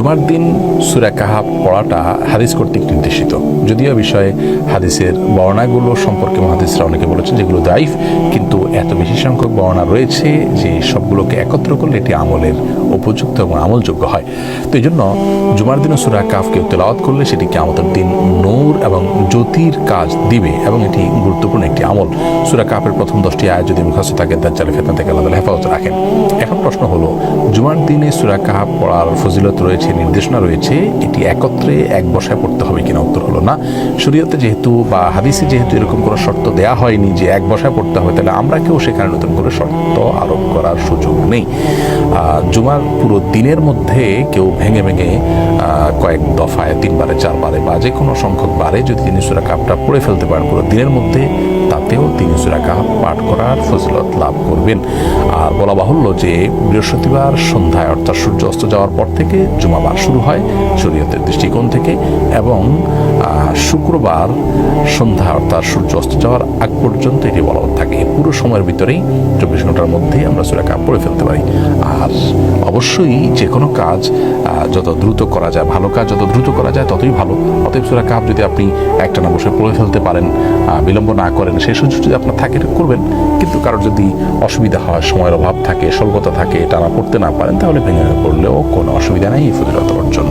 জুমার দিন সুরা কাহাব পড়াটা হাদিস কর্তৃক নির্দেশিত। যদিও বিষয়ে হাদিসের বর্ণাগুলো সম্পর্কে মহাদিসরা অনেকে বলেছেন যেগুলো দাইফ কিন্তু এত বেশি সংখ্যক বর্ণনা রয়েছে যে সবগুলোকে একত্র করলে এটি আমলের উপযুক্ত এবং আমলযোগ্য হয়। তো এই জন্য জুমার দিনে সুরা কাফকে তেলাওয়াত করলে সেটিকে আমাদের দিন নূর এবং জ্যোতির কাজ দিবে এবং এটি গুরুত্বপূর্ণ একটি আমল। সুরা কাফের প্রথম দশটি আয় যদি মুখাস্ত থাকে দাজ্জালে ফেতনা থেকে আল্লাহ হেফাজত রাখেন। এখন প্রশ্ন হলো, জুমার দিনে সুরা কাহাব পড়ার ফজিলত রয়েছে, নির্দেশনা রয়েছে, এটি একত্রে এক বসায় পড়তে হবে কিনা উত্তর হলো না। শরীয়তে যেহেতু বা হাদিসে যেহেতু এরকম কোনো শর্ত দেয়া হয়নি যে এক বসায় পড়তে হবে, তাহলে আমরা কেউ সেখানে নতুন করে শর্ত আরোপ করার সুযোগ নেই। জুমার পুরো দিনের মধ্যে কেউ ভেঙে ভেঙে কয়েক দফায়, তিনবারে, চারবারে বা যে কোনো সংখ্যক বারে যদি তিনি সুরা কাপটা পড়ে ফেলতে পারেন পুরো দিনের মধ্যে, তাতেও তিনি সুরা কাপ পাঠ করার ফজিলত লাভ করবেন। আর বলা বাহুল্য যে, বৃহস্পতিবার সন্ধ্যায়, অর্থাৎ সূর্য অস্ত যাওয়ার পর থেকে জুমাবার শুরু হয় শরীয়তের দৃষ্টিকোণ থেকে এবং শুক্রবার সন্ধ্যা অর্থাৎ সূর্য অস্ত যাওয়ার আগ পর্যন্ত এটি বলবৎ থাকে। পুরো সময়ের ভিতরেই চব্বিশ ঘণ্টার মধ্যেই আমরা সুরা কাপ পড়ে ফেলতে পারি। আর অবশ্যই যে কোনো কাজ যত দ্রুত করা যায়, ভালো কাজ যত দ্রুত করা যায়, ততই ভালো। অতএব সুরা কাপ যদি আপনি একটা না বসে পড়ে ফেলতে পারেন বিলম্ব না করেন সেই সুযোগ যদি আপনার থাকে করবেন। কিন্তু কারোর যদি অসুবিধা হয়, সময়ের অভাব থাকে, স্বল্পতা থাকে, টানা পড়তে না পারেন, তাহলে ভেঙে পড়লেও কোনো অসুবিধা নেই এই ফজিলত অর্জন।